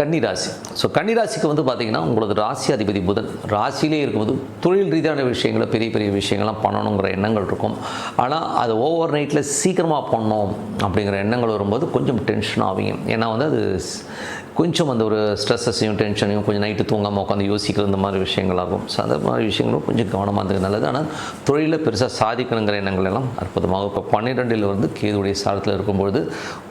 கன்னிராசி. ஸோ கன்னிராசிக்கு வந்து பார்த்தீங்கன்னா உங்களது ராசி அதிபதி புதன். ராசியிலே இருக்கும்போது தொழில் ரீதியான விஷயங்களை பெரிய பெரிய விஷயங்கள்லாம் பண்ணணுங்கிற எண்ணங்கள் இருக்கும். ஆனால் அது ஓவர் நைட்டில் சீக்கிரமாக பண்ணோம் அப்படிங்கிற எண்ணங்கள் வரும்போது கொஞ்சம் டென்ஷன் ஆகும் ஏன்னா வந்து அது கொஞ்சம் அந்த ஒரு ஸ்ட்ரெஸ்ஸஸையும் டென்ஷனையும் கொஞ்சம் நைட்டு தூங்காமல் உட்காந்து யோசிக்கிற இந்த மாதிரி விஷயங்களாகும். ஸோ அந்த மாதிரி விஷயங்களும் கொஞ்சம் கவனமாக இருந்தது நல்லது. ஆனால் தொழிலில் பெருசாக சாதிக்கணுங்கிற எண்ணங்கள் எல்லாம் அற்புதமாக இப்போ பன்னிரெண்டில் வந்து கேதுடைய சாரத்தில் இருக்கும்பொழுது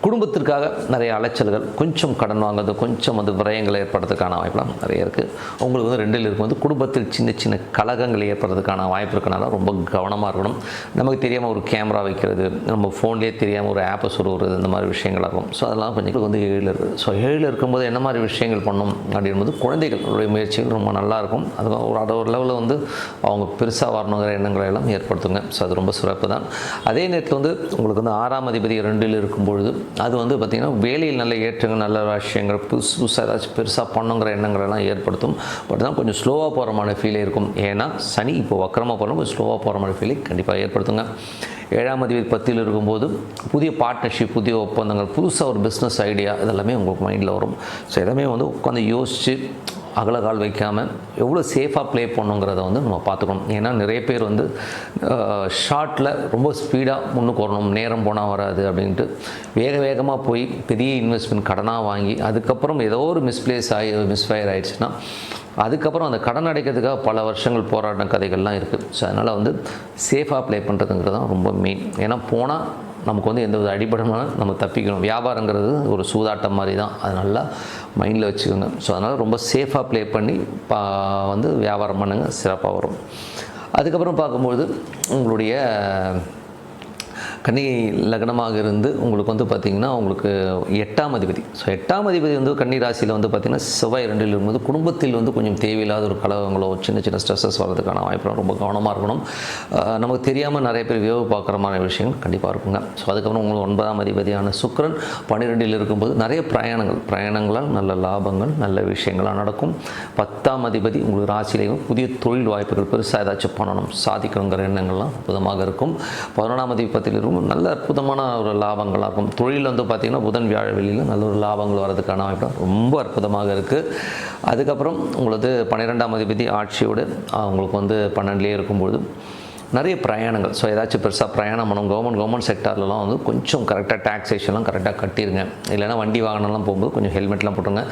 குடும்பத்திற்காக நிறைய அலைச்சல்கள் கொஞ்சம் கடன் வாங்குறது கொஞ்சம் வந்து விரயங்கள் ஏற்படுறதுக்கான வாய்ப்புலாம் நிறைய இருக்குது உங்களுக்கு வந்து ரெண்டில் இருக்கும்போது குடும்பத்தில் சின்ன சின்ன கலகங்கள் ஏற்படுறதுக்கான வாய்ப்பு இருக்கனால ரொம்ப கவனமாக இருக்கணும். நமக்கு தெரியாமல் ஒரு கேமரா வைக்கிறது நம்ம ஃபோன்லேயே தெரியாமல் ஒரு ஆப்பை சொருகிறது இந்த மாதிரி விஷயங்கள் ஆகும் ஸோ அதெல்லாம் கொஞ்சம் வந்து ஏழில் இருக்குது ஸோ ஏழில் இருக்கும்போது என்ன மாதிரி விஷயங்கள் பண்ணும் அப்படின்போது குழந்தைகளுடைய முயற்சிகள் ரொம்ப நல்லாயிருக்கும். அது ஒரு அட ஒரு லெவலில் வந்து அவங்க பெருசாக வரணுங்கிற எண்ணங்களை எல்லாம் ஏற்படுத்துங்க. ஸோ அது ரொம்ப சிறப்பு தான். அதே நேரத்தில் வந்து உங்களுக்கு வந்து ஆறாம் அதிபதி ரெண்டில் இருக்கும்பொழுது அது வந்து பார்த்திங்கன்னா வேலையில் நல்ல ஏற்றங்கள் நல்ல விஷயங்கள் புதுசு புதுசாக ஏதாச்சும் பெருசாக பண்ணுங்கிற எண்ணங்கள் எல்லாம் ஏற்படுத்தும். பட் தான் கொஞ்சம் ஸ்லோவாக போகிற மாதிரி ஃபீலே இருக்கும். ஏன்னா சனி இப்போ வக்கரமாக போகிறோம் கொஞ்சம் ஸ்லோவாக போகிற மாதிரி ஃபீலை கண்டிப்பாக ஏற்படுத்துங்க. ஏழாம் அதிபதி பத்தியில் இருக்கும்போது புதிய பார்ட்னர்ஷிப் புதிய ஒப்பந்தங்கள் புதுசாக ஒரு பிஸ்னஸ் ஐடியா இதெல்லாமே உங்களுக்கு மைண்டில் வரும். ஸோ எல்லாமே வந்து உட்காந்து யோசித்து அகலகால் வைக்காமல் எவ்வளோ சேஃபாக ப்ளே பண்ணுங்கிறத வந்து நம்ம பார்த்துக்கணும். ஏன்னா நிறைய பேர் வந்து ஷார்ட்டில் ரொம்ப ஸ்பீடாக முன்னுக்கு வரணும். நேரம் போனால் வராது அப்படின்ட்டு வேக வேகமாக போய் பெரிய இன்வெஸ்ட்மெண்ட் கடனாக வாங்கி அதுக்கப்புறம் ஏதோ ஒரு மிஸ்பிளேஸ் ஆகி மிஸ்ஃபயர் ஆகிடுச்சுன்னா அதுக்கப்புறம் அந்த கடன் அடைக்கிறதுக்காக பல வருஷங்கள் போராடின கதைகள்லாம் இருக்குது ஸோ அதனால் வந்து சேஃபாக ப்ளே பண்ணுறதுங்கிறது தான் ரொம்ப மெயின் ஏன்னா போனால் நமக்கு வந்து எந்த வித அடிபடமான நம்ம தப்பிக்கணும். வியாபாரங்கிறது ஒரு சூதாட்டம் மாதிரி தான். அது நல்லா மைண்டில் வச்சுக்கோங்க. ஸோ அதனால் ரொம்ப சேஃபாக ப்ளே பண்ணி பா வந்து வியாபாரம் பண்ணுங்கள் சிறப்பாக வரும். அதுக்கப்புறம் பார்க்கும்பொழுது உங்களுடைய கன்னி லக்னமாக இருந்து உங்களுக்கு வந்து பார்த்திங்கன்னா உங்களுக்கு எட்டாம் அதிபதி. ஸோ எட்டாம் அதிபதி வந்து கன்னி ராசியில் வந்து பார்த்திங்கன்னா செவ்வாய் ரெண்டில் இருக்கும்போது குடும்பத்தில் வந்து கொஞ்சம் தேவையில்லாத ஒரு கலகங்களோ சின்ன சின்ன ஸ்ட்ரெஸ்ஸஸ் வர்றதுக்கான வாய்ப்பு ரொம்ப கவனமாக இருக்கணும். நமக்கு தெரியாமல் நிறைய பேர் வியோக பார்க்குற மாதிரி விஷயங்கள் கண்டிப்பாக இருக்குங்க. ஸோ அதுக்கப்புறம் உங்களுக்கு ஒன்பதாம் அதிபதியான சுக்கிரன் பன்னிரெண்டில் இருக்கும்போது நிறைய பிரயாணங்கள். பிரயாணங்களால் நல்ல லாபங்கள் நல்ல விஷயங்களாக நடக்கும். பத்தாம் அதிபதி உங்களுக்கு ராசியிலையும் புதிய தொழில் வாய்ப்புகள் பெருசாக ஏதாச்சும் பண்ணணும். சாதிக்கணுங்கிற எண்ணங்கள்லாம் அற்புதமாக இருக்கும். பதினொன்றாம் அதிபதியில் இருக்கும். நல்ல அற்புதமான ஒரு லாபங்களாக இருக்கும். தொழில் வந்து பார்த்திங்கன்னா புதன் வியாழ வெளியில் நல்ல ஒரு லாபங்கள் வரதுக்கான வாய்ப்பு ரொம்ப அற்புதமாக இருக்குது அதுக்கப்புறம் உங்களுக்கு பன்னிரெண்டாம் அதிபதி ஆட்சியோடு அவங்களுக்கு உங்களுக்கு வந்து பன்னெண்டுலேயே இருக்கும்பொழுது நிறைய பிரயாணங்கள். ஸோ ஏதாச்சும் பெருசாக பிரயாணம் பண்ணணும். கவர்மெண்ட் கவர்மெண்ட் செக்டார்லலாம் வந்து கொஞ்சம் கரெக்டாக டேக்ஸேஷன்லாம் கரெக்டாக கட்டிருங்க. இல்லைன்னா வண்டி வாகனம்லாம் போகும்போது கொஞ்சம் ஹெல்மெட்லாம் போட்டுருங்க.